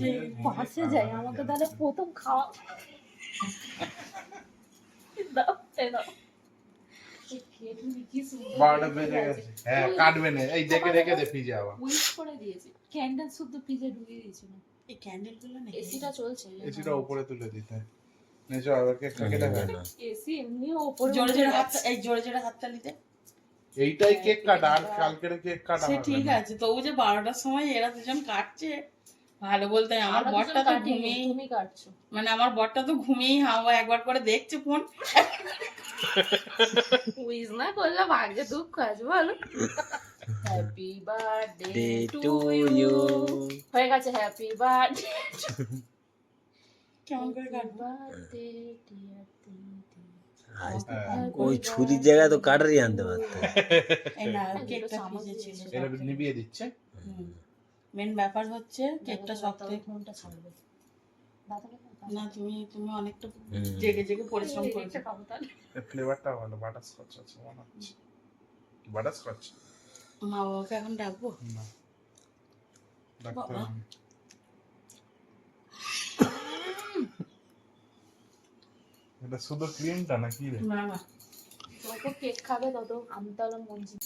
যে পাশে যাই আমাকে তাহলে প্রথম খাওয়া। গেছে। হ্যাঁ কাটবে না। এই দেখে রেখে দে ফ্রিজে আবার। উইশ করে দিয়েছে। ক্যান্ডেল শুদ্ধ ফ্রিজে ঢুকিয়ে দিয়েছিল এই ক্যান্ডেলগুলো এসিটা চলছে। এসিটা উপরে তুলে দিতে। নেচো আবার কেক কেটে খাবে এসি এমনি ওপরে জোরে উঠে জোরে হাত এই জোরে জোরে হাততালিতে এইটাই কেক কাটা আর কালকের কেক কাটা সে ঠিক। আছে তবু যে বারোটার সময় এরা দুজন কাটছে। ভালো বলতে হয়। আমার বরটা তো ঘুমিয়েই তুমি কাটছো। মানে আমার বরটা তো ঘুমিয়েই হাওয়া একবার করে দেখছে ফোন উইশ না করলে ভাগ্যে দুঃখ আছে বলো। হ্যাপি বার্থডে টু ইউ হয়ে গেছে হ্যাপি বার্থডে কেমন করে কাটবো। ওই ছুরির জায়গায় তো কাটারই আনতে পারতো নিবিয়ে দিচ্ছে। মেন ব্যাপার হচ্ছে কেকটা শক্ত ফোনটা ছাড়বে। না তুমি তুমি অনেকটা জেগে জেগে পরিশ্রম করো। করেছ। ফ্লেভারটা ভালো বাটার স্কচ আছে মনে হচ্ছে। বাটার স্কচ মা বাবাকে এখন ডাকবো? না। ডাক্তার বাবা। এটা শুধু ক্রিমটা না কি রে? না না। যত কেক খাবে তত আমি তাহলে মঞ্জি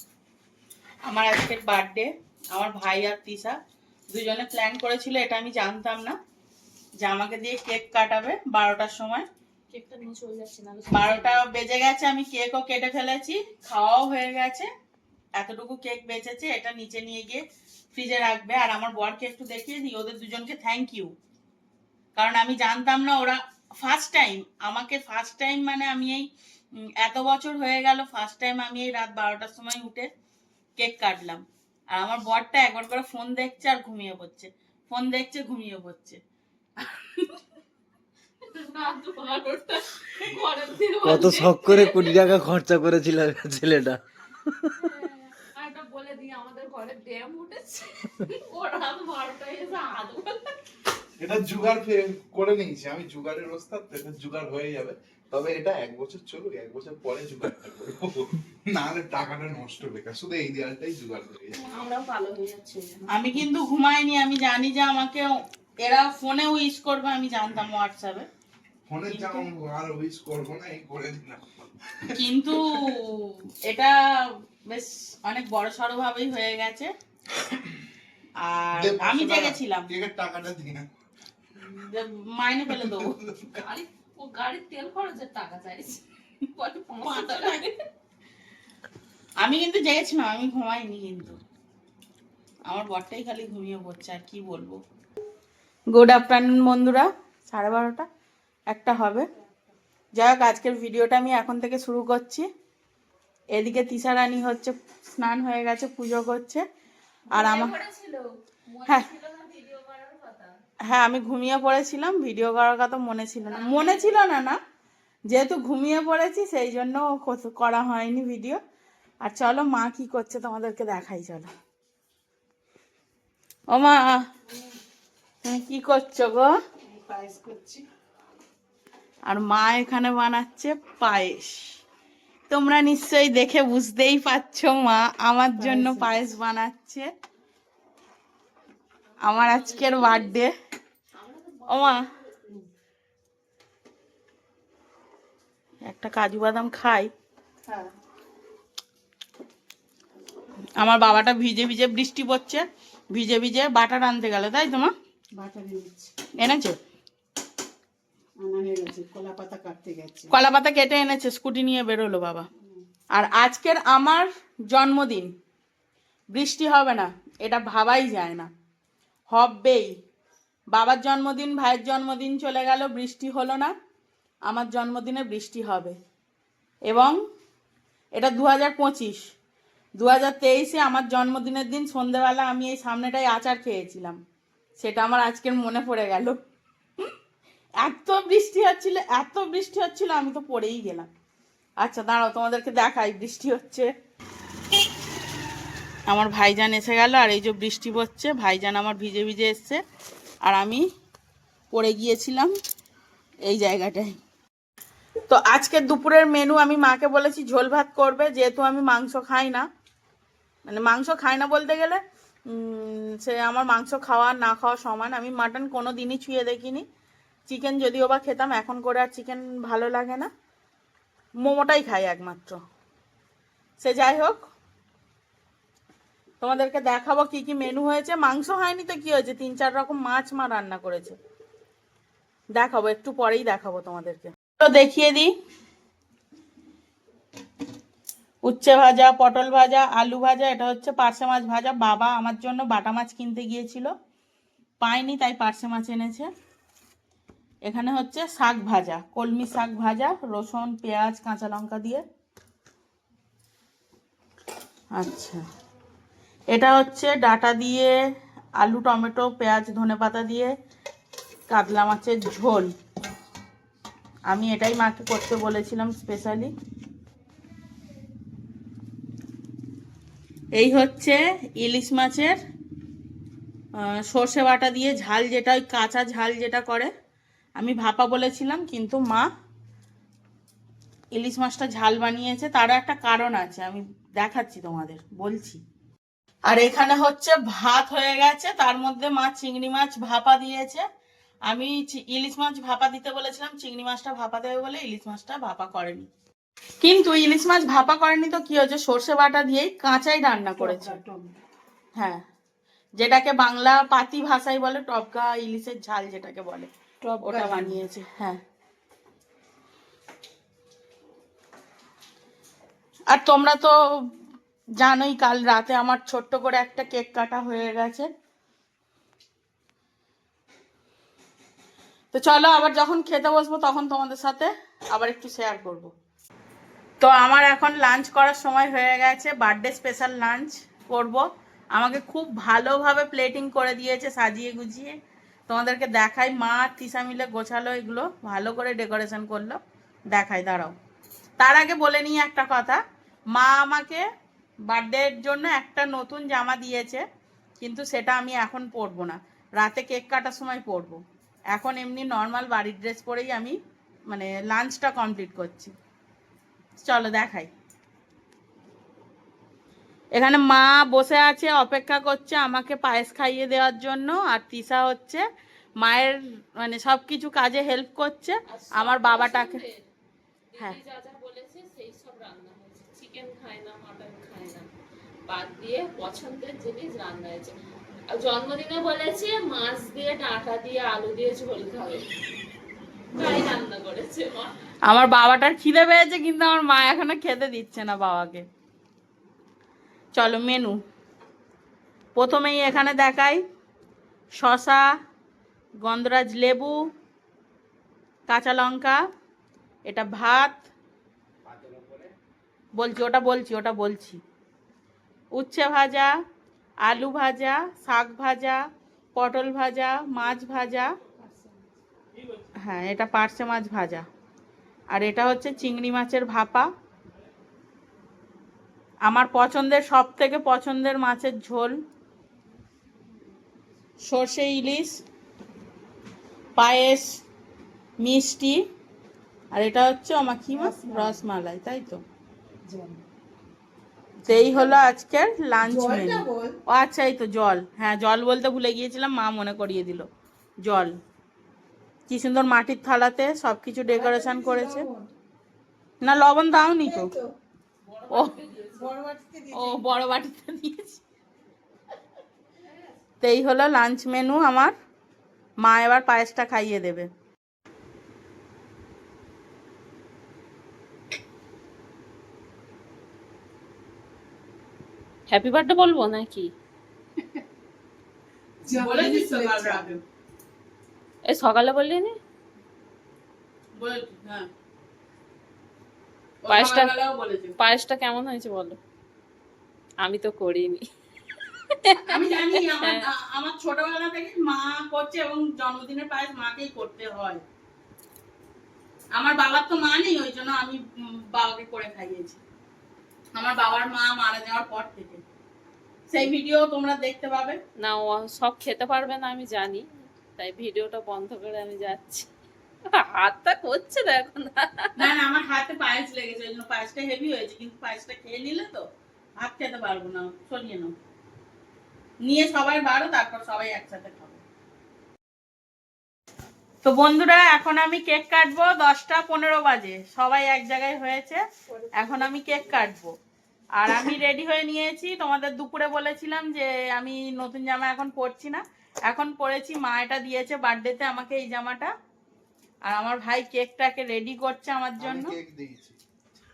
আমার আজকের বার্থডে আমার ভাই আর তিশা। দুজনে প্ল্যান করেছিল এটা আমি জানতাম না যে আমাকে দিয়ে কেক কাটাবে বারোটার সময়। বারোটা বেজে গেছে আমি কেকও কেটে ফেলেছি খাওয়াও হয়ে গেছে। এতটুকু কেক বেঁচেছে এটা নিচে নিয়ে গিয়ে ফ্রিজে রাখবে। আর আমার বরকে একটু দেখিয়ে দিই ওদের দুজনকে থ্যাংক ইউ কারণ আমি জানতাম না ওরা ফার্স্ট টাইম আমাকে ফার্স্ট টাইম মানে আমি এই এত বছর হয়ে গেল ফার্স্ট টাইম আমি এই রাত বারোটার সময় উঠে কেক কাটলাম। আর আমার বরটা একবার করে ফোন দেখছে আর ঘুমিয়ে পড়ছে। ফোন দেখছে ঘুমিয়ে পড়ছে। কত শখ করে কোটি টাকা খরচা করেছিল ছেলেটা। বলে দিই আমাদের ঘরে ড্যাম উঠেছে। ওরা বারোটায় এসে হাত এটা জুগার করে নিয়েছি। আমি জুগারের ওস্তাদ এটা জুগার হয়ে যাবে। তবে এটা এক বছর চলুক এক বছর পরে করব। নাহলে টাকাটা নষ্ট বেকার শুধু এই দেওয়ালটাই জুগার হয়ে যাবে আমরাও ভালো হয়ে যাচ্ছি। আমি কিন্তু ঘুমাইনি আমি জানি যে আমাকে এরা ফোনে উইশ করবে আমি জানতাম হোয়াটসঅ্যাপে ফোনে যেমন আর উইশ করব না এই করে দিলাম। কিন্তু এটা বেশ অনেক বড় সড়ো ভাবেই হয়ে গেছে। আর আমি জেগেছিলাম। টাকাটা দিয়ে। যে মাইনে ফেলে দেবো। ও গাড়ির তেল খরচের টাকা চাইছে। বলে পাঁচশো টাকা। আমি কিন্তু জেগেছিলাম আমি ঘুমাইনি কিন্তু। আমার বরটাই খালি ঘুমিয়ে পড়ছে আর কি বলব? গুড আফটারনুন বন্ধুরা। সাড়ে বারোটা একটা হবে। যাই হোক আজকের ভিডিওটা আমি এখন থেকে শুরু করছি। এদিকে তিশা রানী হচ্ছে স্নান হয়ে গেছে পুজো করছে। আর আমার হ্যাঁ ছিল না ভিডিও করার কথা হ্যাঁ আমি ঘুমিয়ে পড়েছিলাম ভিডিও করার কথা মনে ছিল না। মনে ছিল না না। যেহেতু ঘুমিয়ে পড়েছি সেই জন্য করা হয়নি ভিডিও। আর চলো মা কি করছে তোমাদেরকে দেখাই চলো। ও মা কি করছ গো? পায়েস করছি। আর মা এখানে বানাচ্ছে পায়েস। তোমরা নিশ্চয়ই দেখে বুঝতেই পারছ মা আমার জন্য পায়েস বানাচ্ছে। আমার আজকের বার্থডে ও মা একটা কাজু বাদাম খাই। আমার বাবাটা ভিজে ভিজে বৃষ্টি পড়ছে। ভিজে ভিজে বাটার আনতে গেল তাই তো মা? বাটার এনেছো? হয়ে কলা পাতা কেটে এনেছে স্কুটি নিয়ে বেরোলো বাবা। আর আজকের আমার জন্মদিন। বৃষ্টি হবে না এটা ভাবাই যায় না। হবেই। বাবার জন্মদিন, ভাইয়ের জন্মদিন চলে গেল, বৃষ্টি হলো না। আমার জন্মদিনে বৃষ্টি হবে। এবং এটা দু হাজার পঁচিশ। দু হাজার তেইশে আমার জন্মদিনের দিন সন্ধেবেলা আমি এই সামনেটাই আচার খেয়েছিলাম। সেটা আমার আজকের মনে পড়ে গেল। এত বৃষ্টি হচ্ছিল, এত বৃষ্টি হচ্ছিল, আমি তো পড়েই গেলাম। আচ্ছা দাঁড়াও, তোমাদেরকে দেখাই, বৃষ্টি হচ্ছে। আমার ভাইজান এসে গেল, আর এই যে বৃষ্টি পড়ছে, ভাইজান আমার ভিজে ভিজে এসছে, আর আমি পড়ে গিয়েছিলাম এই জায়গাটায়। তো আজকে দুপুরের মেনু আমি মাকে বলেছি, ঝোল ভাত করবে, যেহেতু আমি মাংস খাই না। মানে মাংস খাই না বলতে গেলে সে আমার মাংস খাওয়া না খাওয়া সমান। আমি মাটন কোনো দিনই ছুঁয়ে দেখিনি। চিকেন যদিও বা খেতাম, এখন করে আর চিকেন ভালো লাগে না। মোমোটাই খাই একমাত্র। সে যাই হোক তোমাদেরকে দেখাবো কি কি মেনু হয়েছে। মাংস হয়নি তো কি হয়েছে? তিন, চার রকম মাছ মা রান্না করেছে। দেখাবো, একটু পরেই দেখাবো তোমাদেরকে। তো দেখিয়ে দিই। উচ্ছে ভাজা, পটল ভাজা, আলু ভাজা, এটা হচ্ছে পার্শে মাছ ভাজা। বাবা আমার জন্য বাটা মাছ কিনতে গিয়েছিল। পাইনি, তাই পার্শে মাছ এনেছে। এখানে হচ্ছে শাক ভাজা, কলমি শাক ভাজা, রসুন, পেঁয়াজ, কাঁচা লঙ্কা দিয়ে। আচ্ছা। এটা হচ্ছে ডাটা দিয়ে আলু, টমেটো, পেঁয়াজ ধনেপাতা দিয়ে কাতলা মাছের ঝোল। আমি এটাই মাকে করতে বলেছিলাম স্পেশালি এই হচ্ছে ইলিশ মাছের সর্ষে বাটা দিয়ে ঝাল যেটা, ওই কাঁচা ঝাল যেটা করে। আমি ভাপা বলেছিলাম, কিন্তু মা ইলিশ মাছটা ঝাল বানিয়েছে। তারও একটা কারণ আছে, আমি দেখাচ্ছি তোমাদের, বলছি। আর এখানে হচ্ছে ভাত হয়ে গেছে তার মধ্যে মা চিংড়ি মাছ ভাপা দিয়েছে। আমি ইলিশ মাছ ভাপা দিতে বলেছিলাম চিংড়ি মাছটা ভাপা দেবে বলে ইলিশ মাছটা ভাপা করেনি। কিন্তু ইলিশ মাছ ভাপা করেনি তো কি হয়েছে সর্ষে বাটা দিয়েই কাঁচাই রান্না করেছে। হ্যাঁ যেটাকে বাংলা পাতি ভাষায় বলে টপকা ইলিশের ঝাল যেটাকে বলে ওটা বানিয়েছে হ্যাঁ। আর তোমরা তো জানোই কাল রাতে আমার ছোট্ট করে একটা কেক কাটা হয়ে গেছে। তো চলো আবার যখন খেতে বসবো তখন তোমাদের সাথে আবার একটু শেয়ার করব। তো আমার এখন লাঞ্চ করার সময় হয়ে গেছে বার্থডে স্পেশাল লাঞ্চ করব। আমাকে খুব ভালোভাবে প্লেটিং করে দিয়েছে সাজিয়ে গুছিয়ে তোমাদেরকে দেখাই, মা তিসা মিলে গোছালো এগুলো, ভালো করে ডেকোরেশন করল। দেখাই, দাঁড়াও। তার আগে বলে নিই একটা কথা, মা আমাকে বার্থডের জন্য একটা নতুন জামা দিয়েছে কিন্তু সেটা আমি এখন পরবো না। রাতে কেক কাটার সময় পরবো। এখন এমনি নর্মাল বাড়ির ড্রেস পরেই আমি মানে লাঞ্চটা কমপ্লিট করছি। চলো দেখাই। এখানে মা বসে আছে অপেক্ষা করছে আমাকে পায়েস খাইয়ে দেওয়ার জন্য আর তিশা হচ্ছে মায়ের মানে সব কিছু কাজে হেল্প করছে। আমার বাবাটাকে হ্যাঁ। চিকেন খায় না বাদ দিয়ে পছন্দের জিনিস রান্না হয়েছে। জন্মদিনে বলেছে, মাছ দিয়ে ডাঁটা দিয়ে আলু দিয়ে ঝোল খাবে। তাই রান্না করেছে আমার বাবাটার খিদে পেয়েছে, কিন্তু আমার মা এখনও খেতে দিচ্ছে না বাবাকে। চলো, মেনু। প্রথমেই এখানে দেখাই শশা গন্ধরাজ লেবু, কাঁচা লঙ্কা, এটা ভাত। বলছি, ওটা বলছি ওটা বলছি। উচ্ছে ভাজা আলু ভাজা শাক ভাজা পটল ভাজা মাছ ভাজা। হ্যাঁ এটা পার্শে মাছ ভাজা। আর এটা হচ্ছে চিংড়ি মাছের ভাপা। আমার পছন্দের সব থেকে পছন্দের মাছের ঝোল সর্ষে ইলিশ পায়েস মিষ্টি। আর এটা হচ্ছে আমার কি মাছ রসমালাই। তাই তো? তো এই হলো আজকের লাঞ্চ মেনু ও আচ্ছা এই তো জল। হ্যাঁ জল বলতে ভুলে গিয়েছিলাম মা মনে করিয়ে দিল। জল। কি সুন্দর মাটির থালাতে সব কিছু ডেকোরেশন করেছে। না লবণ দাওনি তো। ও। ও বড় বাটিতে দিয়েছি। তো এই হলো লাঞ্চ মেনু আমার। মা এবার পায়েসটা খাইয়ে দেবে। হ্যাপি বার্থডে বলব নাকি। এই সকালে বললি নি? হ্যাঁ। পায়েসটা- পায়েসটা কেমন হয়েছে বলো? আমি তো করিনি। আমি জানি আমার আমার ছোটবেলা থেকে মা করছে এবং জন্মদিনের পায়েস মাকেই করতে হয়। আমার বাবার তো মা নেই ওই জন্য আমি বাবাকে করে খাইয়েছি। আমার বাবার মা মারা যাওয়ার পর থেকে। সেই ভিডিও তোমরা দেখতে পাবে। না ও সব খেতে পারবে না আমি জানি। তাই ভিডিওটা বন্ধ করে আমি যাচ্ছি। হাতটা করছে দেখো না না না আমার হাতে পায়েস লেগেছে ওই জন্য পায়েসটা হেভি হয়েছে কিন্তু পায়েসটা খেয়ে নিলে তো ভাত খেতে পারব না। সরিয়ে নাও। নিয়ে সবাই বারো তারপর সবাই একসাথে খাব। তো বন্ধুরা এখন আমি কেক কাটবো। দশটা পনেরো বাজে। সবাই এক জায়গায় হয়েছে। এখন আমি কেক কাটবো। আর আমি রেডি হয়ে নিয়েছি। তোমাদের দুপুরে বলেছিলাম যে আমি নতুন জামা এখন পরছি না। এখন পরেছি মা এটা দিয়েছে বার্থডেতে আমাকে এই জামাটা। আর আমার ভাই কেকটাকে রেডি করছে আমার জন্য।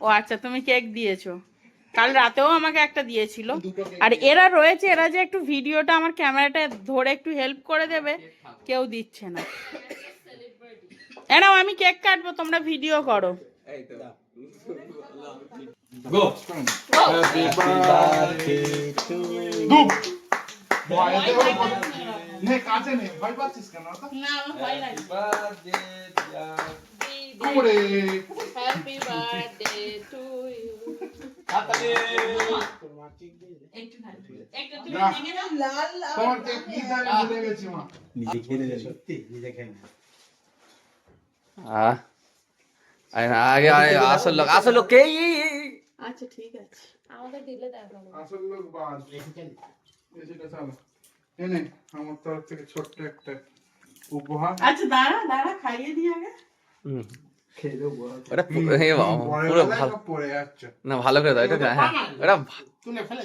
ও আচ্ছা তুমি কেক দিয়েছ। কাল রাতেও আমাকে একটা দিয়েছিল। আর এরা রয়েছে এরা যে একটু ভিডিওটা আমার ক্যামেরাটা ধরে একটু হেল্প করে দেবে কেউ দিচ্ছে না। এনাও আমি কেক কাটবো তোমরা ভিডিও করো ধুপ ভয়েতে ওই বলে- নে কাছে নে ভয় পাচ্ছিস কেন না আমার ভয় লাগে করে হ্যাপি বার্থডে টু ইউ একটু। একটু তুমি না। ভেঙে দাও। তোমার কেক নিতে আমি ভুলে গেছি মা নিজে খেয়ে নেবে আহ, আরে না, আগে আগে আসল লোক আসল লোক কে আচ্ছা ঠিক আছে। আমাকে দিলে দেখাবো আসল লোক বাদ এসেটা চালো। এনে আমার তরফ থেকে ছোট্ট একটা উপহার। আচ্ছা দাঁড়া দাঁড়া খাইয়ে আগে। ওটা পুরো ভালো। না ভালো করে দাও এটা হ্যাঁ ওটা ফেলে।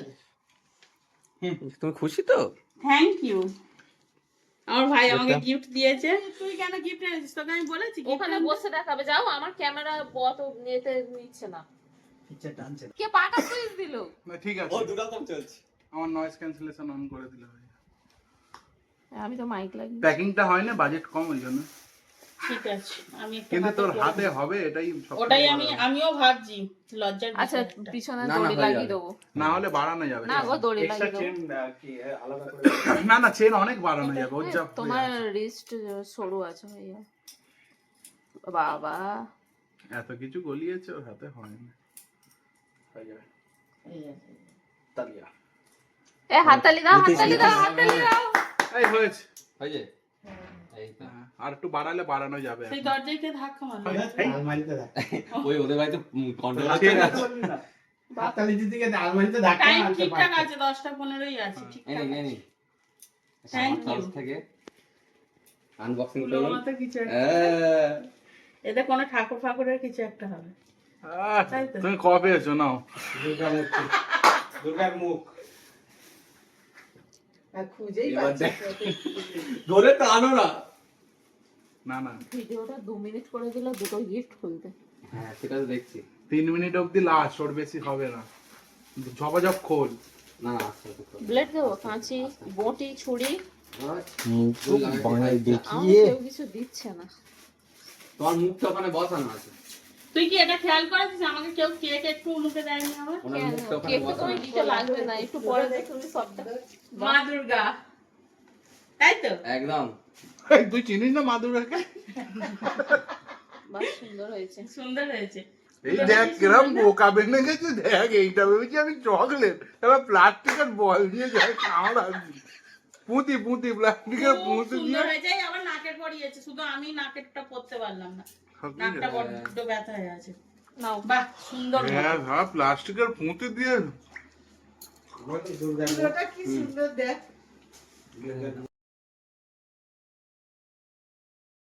তুমি খুশি তো? থ্যাংক ইউ আমার ভাই আমাকে গিফট দিয়েছে। তুই কেন গিফট এনেছিস? তোকে আমি বলেছি ওখানে বসে দেখাবে যাও আমার ক্যামেরা অত নিতে নিচ্ছে না। কে পাকা সুইচ দিল? না ঠিক আছে। ও দুটো কম চলছে। আমার নয়েজ ক্যান্সেলেশন অন করে দিলে হয় আমি তো মাইক লাগি প্যাকিংটা হয় না বাজেট কম ওই জন্য। ঠিক আছে আমি কিন্তু তোর হাতে হবে এটাই ওটাই আমি আমিও ভাবছি লজ্জার আচ্ছা পিছনে দড়ি লাগিয়ে দেবো। না হলে বাড়ানো যাবে না গো দড়ি লাগিয়ে দেবো। না না চেন অনেক বাড়ানো যাবে ওর যা তোমার রিস্ট সরু আছে ভাইয়া বাবা। এত কিছু গলিয়েছে ওর হাতে হয় না। এ হাততালি দাও হাততালি দাও হাততালি দাও। এই হয়েছে। হ্যাঁ, আর একটু বাড়ালে বাড়ানো যাবে সেই দরজায় কে ধাক্কা মারলো আলমারিতে দেখ ওই ওদের বাড়িতে কন্ট্রোল আছে। হাততালি দিতে গিয়ে আলমারিতে ধাক্কা টাইম মারতে ঠিকঠাক আছে দশটা পনেরোই আছে ঠিকঠাক এনে আছে। এনে Thank আমার you. তরফ থেকে আনবক্সিং ফুলের করুন মতো কিছু একটা। হ্যাঁ। এতে কোনো ঠাকুর ফাকুরের কিছু একটা হবে। আহ, তুমি কবে এসো নাও? দুর্গা দুর্গার মুখ। খুঁজেই পাচ্ছি। ধরে টানো না। না না। ভিডিওটা দু মিনিট করে দিল দুটো গিফট খুলতে। হ্যাঁ সেটা তো দেখছি। তিন মিনিট অবধি লাস্ট ওর বেশি হবে না। ঝপাঝপ খোল। না না। ব্লেড দেবো কাঁচি বটি ছুরি। দেখিয়ে কেউ কিছু দিচ্ছে না। তোমার মুখটা ওখানে বসানো আছে। তুই কি এটা খেয়াল করেছিস? আমাকে কেউ কেক একটু মুখে দেয়নি আমার দিতে লাগবে না একটু পরে সবটা মা দুর্গা। তাই তো? একদম। তুই চিনিস না মাদুরাকে সুন্দর হয়েছে। সুন্দর হয়েছে। এই দেখ কিরম বোকা বেনে গেছে দেখ এইটা ভেবেছি আমি চকলেট এবার প্লাস্টিকের বল দিয়ে পুঁতি পুঁতি প্লাস্টিকের পুঁতি দিয়ে। আবার নাকের পরিয়েছে শুধু আমি নাকেরটা পরতে পারলাম না। নাকটা বড্ড ব্যথা হয়ে আছে। নাও। বাহ সুন্দর হ্যাঁ হ্যাঁ প্লাস্টিকের পুঁতি দিয়ে। দুর্গার কি সুন্দর দেখ।